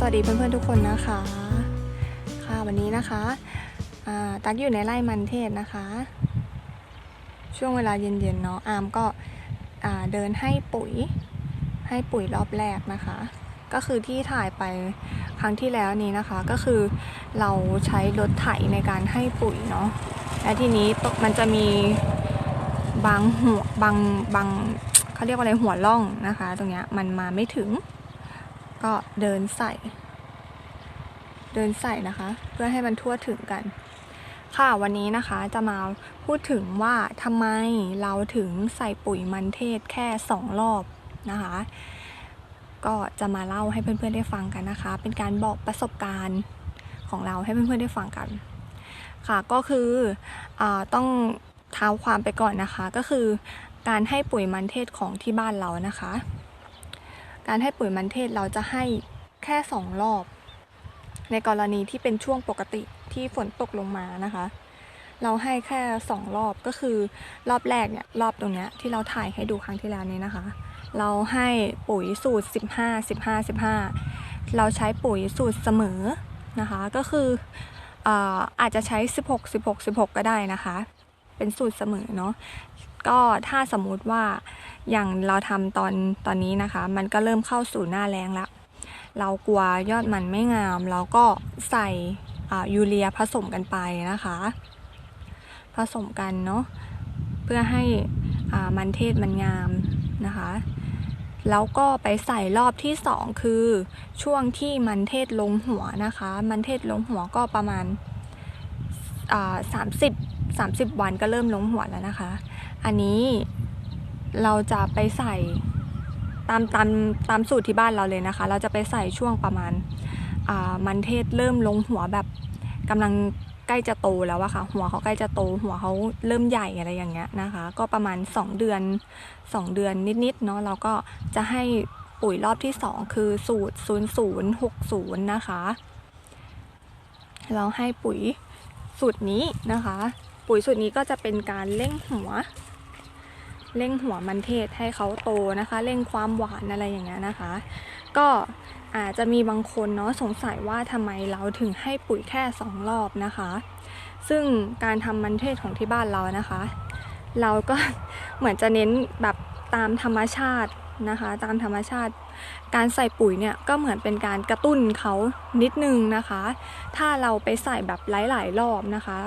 สวัสดีเพื่อนๆทุกคนนะคะ ค่ะวันนี้นะคะตักอยู่ในไร่มันเทศนะคะ ช่วงเวลาเย็นๆเนาะอาร์มก็เดินให้ปุ๋ยให้ปุ๋ยรอบแรกนะคะ ก็คือที่ถ่ายไปครั้งที่แล้วนี้นะคะ ก็คือเราใช้รถไถในการให้ปุ๋ยเนาะและทีนี้มันจะมีบางหัวบางบางเขาเรียกว่าอะไรหัวล่องนะคะ ตรงเนี้ยมันมาไม่ถึง ก็เดินใส่ เดินใส่นะคะ เพื่อให้มันทั่วถึงกัน ค่ะวันนี้นะคะจะมาพูดถึงว่าทำไมเราถึงใส่ปุ๋ยมันเทศแค่สองรอบนะคะ ก็จะมาเล่าให้เพื่อนๆได้ฟังกันนะคะ เป็นการบอกประสบการณ์ของเราให้เพื่อนๆได้ฟังกัน ค่ะก็คืออต้องเท้าความไปก่อนนะคะ ก็คือการให้ปุ๋ยมันเทศของที่บ้านเรานะคะ การให้ปุ๋ยมันเทศเราจะให้แค่สองรอบ ในกรณีที่เป็นช่วงปกติที่ฝนตกลงมานะคะ เราให้แค่สองรอบก็คือรอบแรกเนี่ยรอบตรงเนี้ยที่เราถ่ายให้ดูครั้งที่แล้วนี้นะคะ เราให้ปุ๋ยสูตร 15 15 15 เราใช้ปุ๋ยสูตรเสมอนะคะก็คืออาอาจจะใช้ 16 16 16 ก็ได้นะคะ เป็นสูตรเสมอเนาะ ก็ถ้าสมมุติว่าอย่างเราทำตอนตอนนี้นะคะ มันก็เริ่มเข้าสู่หน้าแรงแล้วเรากลัวยอดมันไม่งาม เราก็ใส่ยูเรียผสมกันไปนะคะ ผสมกันเนาะเพื่อให้มันเทศมันงามนะคะแล้วก็ไปใส่รอบที่สองคือช่วงที่มันเทศลงหัวนะคะ มันเทศลงหัวก็ประมาณสามสิบ สามสิบวันก็เริ่มลงหัวแล้วนะคะ อันนี้เราจะไปใส่ตามตามตามสูตรที่บ้านเราเลยนะคะ เราจะไปใส่ช่วงประมาณมันเทศเริ่มลงหัวแบบกำลังใกล้จะโตแล้วอะค่ะ หัวเขาใกล้จะโต หัวเขาเริ่มใหญ่อะไรอย่างเงี้ยนะคะ ก็ประมาณ 2 เดือน 2 เดือนนิดๆเนาะเราก็จะให้ปุ๋ยรอบที่ 2 คือสูตร 0060 นะคะ เราให้ปุ๋ยสูตรนี้นะคะ ปุ๋ยสูตรนี้ก็จะเป็นการเร่งหัว เร่งหัวมันเทศให้เขาโตนะคะ เร่งความหวานอะไรอย่างเงี้ยนะคะ ก็อาจจะมีบางคนเนาะสงสัยว่าทำไมเราถึงให้ปุ๋ยแค่สองรอบนะคะ ซึ่งการทำมันเทศของที่บ้านเรานะคะ เราก็เหมือนจะเน้นแบบตามธรรมชาตินะคะตามธรรมชาติ การใส่ปุ๋ยเนี่ยก็เหมือนเป็นการกระตุ้นเขานิดนึงนะคะ ถ้าเราไปใส่แบบหลาย ๆ รอบนะคะ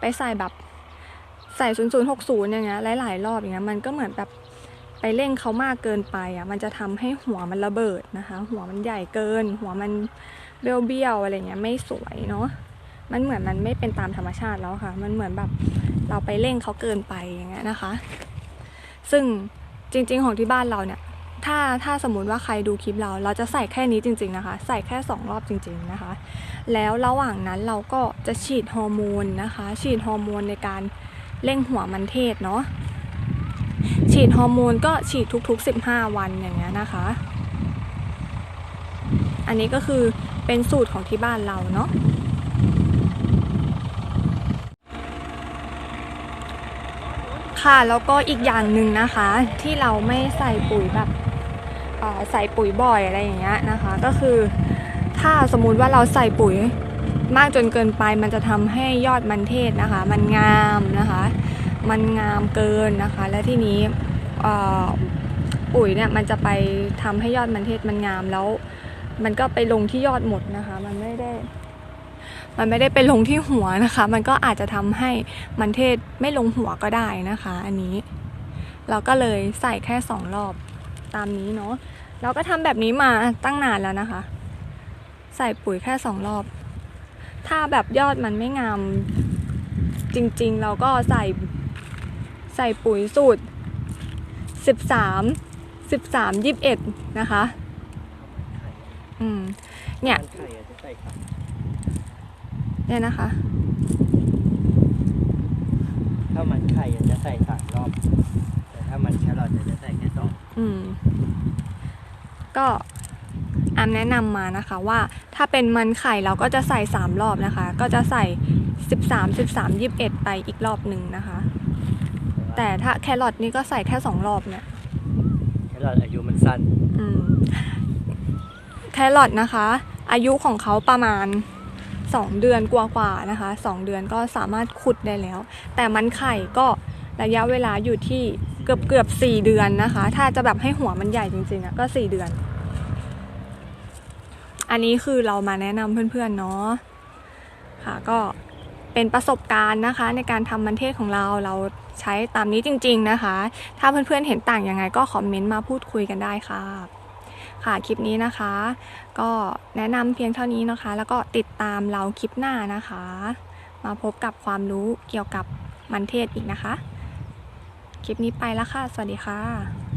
ไปใส่แบบใส่0060อย่างเงี้ยหลายๆรอบอย่างเงี้ยมันก็เหมือนแบบไปเร่งเขามากเกินไปอะมันจะทำให้หัวมันระเบิดนะคะ หัวมันใหญ่เกิน หัวมันเบี้ยวๆอะไรเงี้ยไม่สวยเนาะมันเหมือนมันไม่เป็นตามธรรมชาติแล้วค่ะ มันเหมือนแบบเราไปเร่งเขาเกินไปอย่างเงี้ยนะคะ ซึ่งจริง ๆ ของที่บ้านเราเนี่ย ถ้าถ้าสมมุติว่าใครดูคลิปเรา เราจะใส่แค่นี้จริง ๆนะคะ ใส่แค่สองรอบจริง ๆนะคะ แล้วระหว่างนั้นเราก็จะฉีดฮอร์โมนนะคะ ฉีดฮอร์โมนในการเร่งหัวมันเทศเนาะฉีดฮอร์โมนก็ฉีดทุก ๆ 15 วันอย่างเงี้ยนะคะ อันนี้ก็คือเป็นสูตรของที่บ้านเราเนาะ ค่ะแล้วก็อีกอย่างหนึ่งนะคะ ที่เราไม่ใส่ปุ๋ยแบบใส่ปุ๋ยบ่อยอะไรอย่างเงี้ยนะคะ ก็คือถ้าสมมุติว่าเราใส่ปุ๋ยมากจนเกินไปมันจะทำให้ยอดมันเทศนะคะ มันงามนะคะ มันงามเกินนะคะ และที่นี้ปุ๋ยเนี่ยมันจะไปทำให้ยอดมันเทศมันงามแล้ว มันก็ไปลงที่ยอดหมดนะคะ มันไม่ได้ มันไม่ได้ไปลงที่หัวนะคะ มันก็อาจจะทำให้มันเทศไม่ลงหัวก็ได้นะคะ อันนี้ เราก็เลยใส่แค่สองรอบตามนี้เนาะเราก็ทำแบบนี้มาตั้งนานแล้วนะคะ ใส่ปุ๋ยแค่สองรอบ ถ้าแบบยอดมันไม่งามจริงๆ เราก็ใส่ใส่ปุ๋ยสูตรสิบสามสิบสามยิบเอ็ดนะคะ อืม เนี่ย เนี่ยนะคะถ้ามันไข่อะจะใส่สามรอบ แต่ถ้ามันแครอทอะจะใส่แค่สองอืม ก็อามแนะนำมานะคะว่าถ้าเป็นมันไข่เราก็จะใส่สามรอบนะคะ ก็จะใส่สิบสามสิบสามยิบเอ็ดไปอีกรอบหนึ่งนะคะ แต่ถ้าแครอทนี่ก็ใส่แค่สองรอบเนี่ยแครอทอายุมันสั้น อืม แครอทนะคะ อายุของเขาประมาณ 2 เดือนกว่าๆนะคะ 2 เดือนก็สามารถขุดได้แล้ว แต่มันไข่ก็ระยะเวลาอยู่ที่เกือบเกือบ4เดือนนะคะ ถ้าจะแบบให้หัวมันใหญ่จริงๆอะก็ 4 เดือน อันนี้คือเรามาแนะนำเพื่อนๆเนาะค่ะก็เป็นประสบการณ์นะคะ ในการทำมันเทศของเราเราใช้ตามนี้จริง ๆนะคะ ถ้าเพื่อนๆเห็นต่างยังไงก็คอมเมนต์มาพูดคุยกันได้ค่ะ ค่ะคลิปนี้นะคะ ก็แนะนำเพียงเท่านี้นะคะ แล้วก็ติดตามเราคลิปหน้านะคะ มาพบกับความรู้เกี่ยวกับมันเทศอีกนะคะ คลิปนี้ไปแล้วค่ะ สวัสดีค่ะ